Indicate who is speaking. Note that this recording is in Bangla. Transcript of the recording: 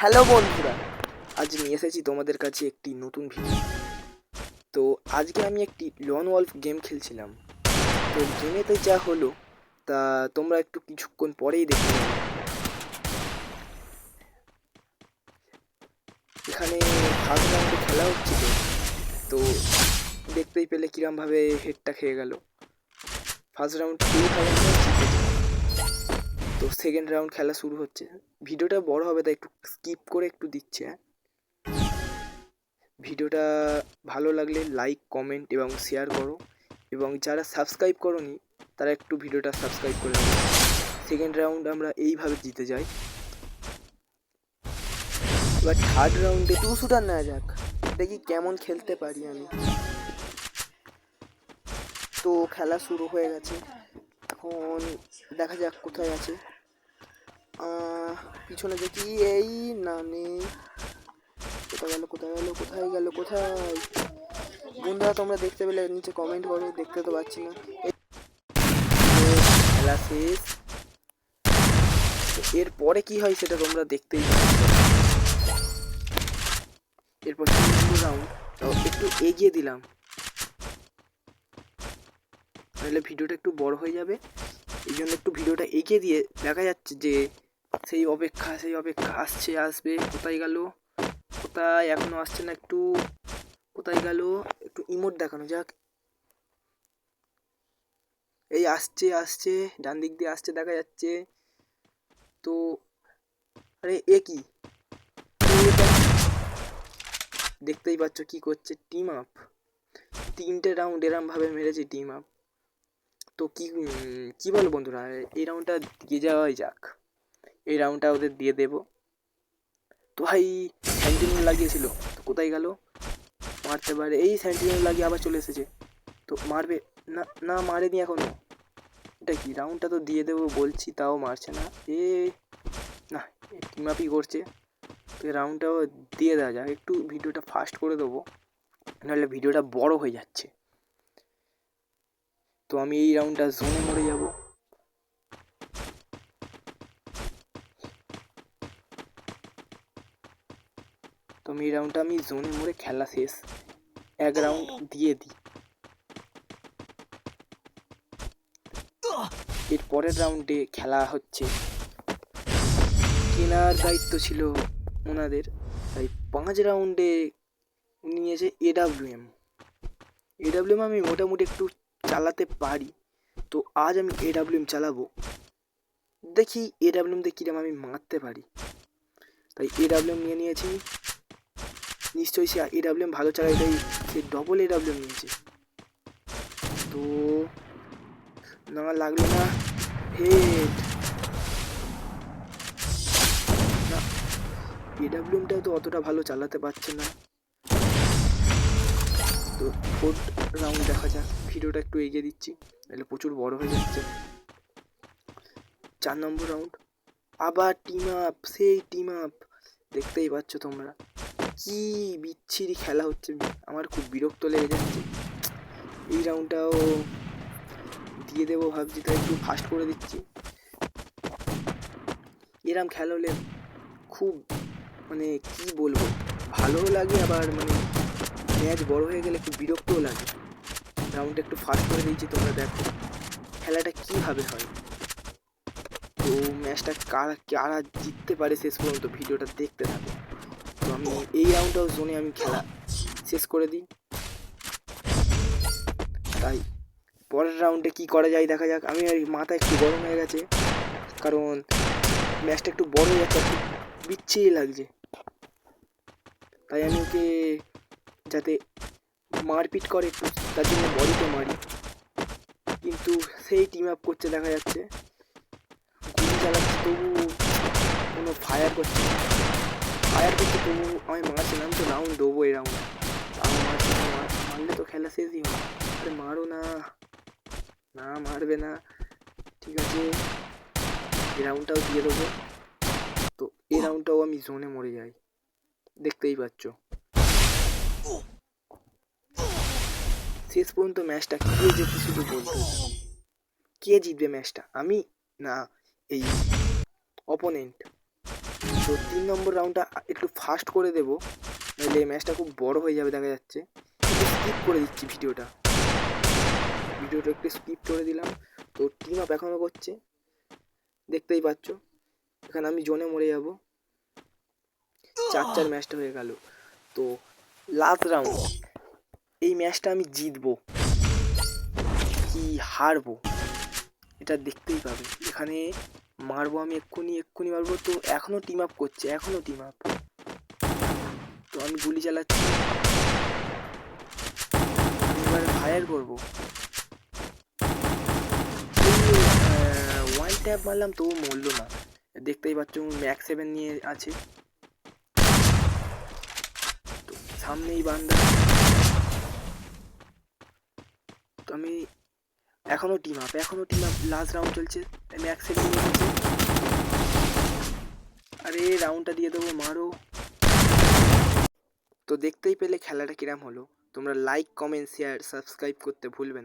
Speaker 1: হ্যালো বন্ধুরা, আজ নিয়ে এসেছি তোমাদের কাছে একটি নতুন ভিডিও তো আজকে আমি একটি লন ওয়ালফ গেম খেলছিলাম। তো গেমেতে যা হলো, তা তোমরা একটু কিছুক্ষণ পরেই দেখতে এখানে ফার্স্ট খেলা হচ্ছিল তো দেখতেই পেলে কিরমভাবে হেডটা খেয়ে গেল। ফার্স্ট রাউন্ড এই জিতেছে তো সেকেন্ড রাউন্ড খেলা শুরু হচ্ছে। ভিডিওটা বড় হবে, তাই একটু স্কিপ করে একটু দিচ্ছে হ্যাঁ। ভিডিওটা ভালো লাগলে লাইক কমেন্ট এবং শেয়ার করো। এবং যারা সাবস্ক্রাইব করনি, তারা একটু ভিডিওটা সাবস্ক্রাইব করে নেবে সেকেন্ড রাউন্ড আমরা এইভাবে জিতে যাই। এবার থার্ড রাউন্ডে টু শুটার নেওয়া যাক। দেখি কেমন খেলতে পারি আমি। তো খেলা শুরু হয়ে গেছে। এখন দেখা যাক কোথায় আছে। পিছনে দেখি এই না নেই কোথায় গেল কোথায় গেল কোথায় গেল, কোথায়? বন্ধুরা, তোমরা দেখতে পেলে, নিচে কমেন্ট করো, দেখতে তো পাচ্ছি না। খেলা শেষ। এরপরে কি হয় সেটা তোমরা দেখতেই এরপর একটু এগিয়ে দিলাম। তাহলে ভিডিওটা একটু বড় হয়ে যাবে। এই জন্য একটু ভিডিওটা এগিয়ে দিয়ে দেখা যাচ্ছে যে সেই অপেক্ষা সেই অপেক্ষা আসছে, আসবে। কোথায় গেল? কোথায় এখনও আসছে না একটু? কোথায় গেল? একটু ইমোট দেখানো যাক। এই আসছে আসছে ডান দিক দিয়ে আসছে দেখা যাচ্ছে। তো, আরে এ কি? দেখতেই পাচ্ছ কি করছে টিম আপ। তিনটে রাউন্ড এরম ভাবে মেরেছে টিম আপ। তো কি কি বল বন্ধুরা? এই রাউন্ডটা দিয়ে যাওয়াই যাক। এই রাউন্ডটা ওদের দিয়ে দেব। তো ভাই স্যান্টিনেল লাগিয়েছিল। তো কোথায় গেল? মারতে পারে এই স্যান্টিনেল লাগিয়ে আবার চলে এসেছে। তো মারবে না না মারেনি এখনও। এটা কি? রাউন্ডটা তো দিয়ে দেবো বলছি, তাও মারছে না। এ, না টিম আপই করছে। তো রাউন্ডটাও দিয়ে দেওয়া যাক। একটু ভিডিওটা ফাস্ট করে দেবো। নাহলে ভিডিওটা বড় হয়ে যাচ্ছে। তো আমি এই রাউন্ডটা জোনে মরে যাব। তো আমি এই রাউন্ডটা আমি জোনে মরে খেলা শেষ। এক রাউন্ড দিয়ে দিই এর পরের রাউন্ডে খেলা হচ্ছে। কেনার দায়িত্ব ছিল ওনাদের। তাই পাঁচ রাউন্ডে নিয়েছে এডাব্লিউএম এডাব্লিউএম আমি মোটামুটি একটু চালাতে পারি। তো আজ আমি এ এডাব্লিউএম চালাবো। দেখি এডাব্লিউএম দিয়ে কিরম আমি মারতে পারি। তাই এ এডাব্লিউএম নিয়ে নিয়েছি। নিশ্চয়ই সে এ এডাব্লিউএম ভালো চালায়, তাই সে ডবল এ এডাব্লিউএম নিয়েছে। তো না লাগল না। হেড না এডাব্লিউএমটাও তো অতটা ভালো চালাতে পারছে না। তো ফোর্থ রাউন্ড দেখা যাক। ভিডিওটা একটু এগিয়ে দিচ্ছি, নাহলে প্রচুর বড় হয়ে যাচ্ছে। চার নম্বর রাউন্ড আবার টিম আপ সেই টিম আপ দেখতেই পাচ্ছ তোমরা, কি বিচ্ছিরি খেলা হচ্ছে। আমার খুব বিরক্ত লেগে যাচ্ছে। এই রাউন্ডটাও দিয়ে দেবো ভাবছি, তাই একটু ফাস্ট করে দিচ্ছি। এরম খেলা হলে খুব মানে কি বলব, ভালোও লাগে আবার মানে ম্যাচ বড় হয়ে গেলে একটু বিরক্তও লাগে। রাউন্ডটা একটু ফাস্ট করে দিয়েছি, তোমরা দেখো। খেলাটা কীভাবে হয়? তো ম্যাচটা কারা কারা জিততে পারে শেষ পর্যন্ত ভিডিওটা দেখতে থাকো। তো আমি এই রাউন্ডটাও জোনে আমি খেলা শেষ করে দিই। তাই, পরের রাউন্ডে কি করা যায় দেখা যাক। আমি আর মাথা একটু গরম হয়ে গেছে, কারণ ম্যাচটা একটু বড় হয়ে যাচ্ছে বিচ্ছিরি লাগছে। তাই আমি ওকে যাতে মারপিট করে একটু তার জন্য বডিতে মারি। কিন্তু সেই টিম আপ করছে দেখা যাচ্ছে। গুলি চালাচ্ছে তবু কোনো ফায়ার করছে ফায়ার করছে তবু আমি মারছি না তো রাউন্ড দেবো এই রাউন্ড তাও মারছি মার- মারলে তো খেলা শেষই হয় আরে মারো না। না মারবে না। ঠিক আছে। এই রাউন্ডটাও দিয়ে দেবো। তো এই রাউন্ডটাও আমি জোনে মরে যাই। দেখতেই পাচ্ছ। শেষ পর্যন্ত ম্যাচটা কে যেতে শুধু বলতে কে জিতবে ম্যাচটা? আমি না এই অপোনেন্ট তো তিন নম্বর রাউন্ডটা একটু ফাস্ট করে দেবো, নাহলে এই ম্যাচটা খুব বড় হয়ে যাবে দেখা যাচ্ছে। স্কিপ করে দিচ্ছি ভিডিওটা। ভিডিওটা একটু স্কিপ করে দিলাম। তো টিম আপ এখনও করছে। দেখতেই পাচ্ছ। এখানে আমি জোনে মরে যাব। চার চার ম্যাচটা হয়ে গেল। তো লাস্ট রাউন্ড এই ম্যাচটা আমি জিতবো। কি হারবো? এটা দেখতেই পাবে। এখানে মারবো আমি এক্ষুনি এক্ষুনি মারবো। তো এখনও টিম আপ করছে এখনও টিম আপ তো আমি গুলি চালাচ্ছি। এবার ফায়ার করব। ওয়ান ট্যাপ মারলাম, তবু মরলো না। দেখতেই পাচ্ছ ম্যাক্স সেভেন নিয়ে আছে। সামনেই বান্দা। আমি এখনও টিম আপ এখনও টিম আপ লাস্ট রাউন্ড চলছে আমি এক সেকেন্ড নিয়েছি আরে রাউন্ডটা দিয়ে দেবো, মারো। তো দেখতেই পেলে খেলাটা কিরাম হলো। তোমরা লাইক কমেন্ট শেয়ার সাবস্ক্রাইব করতে ভুলবেন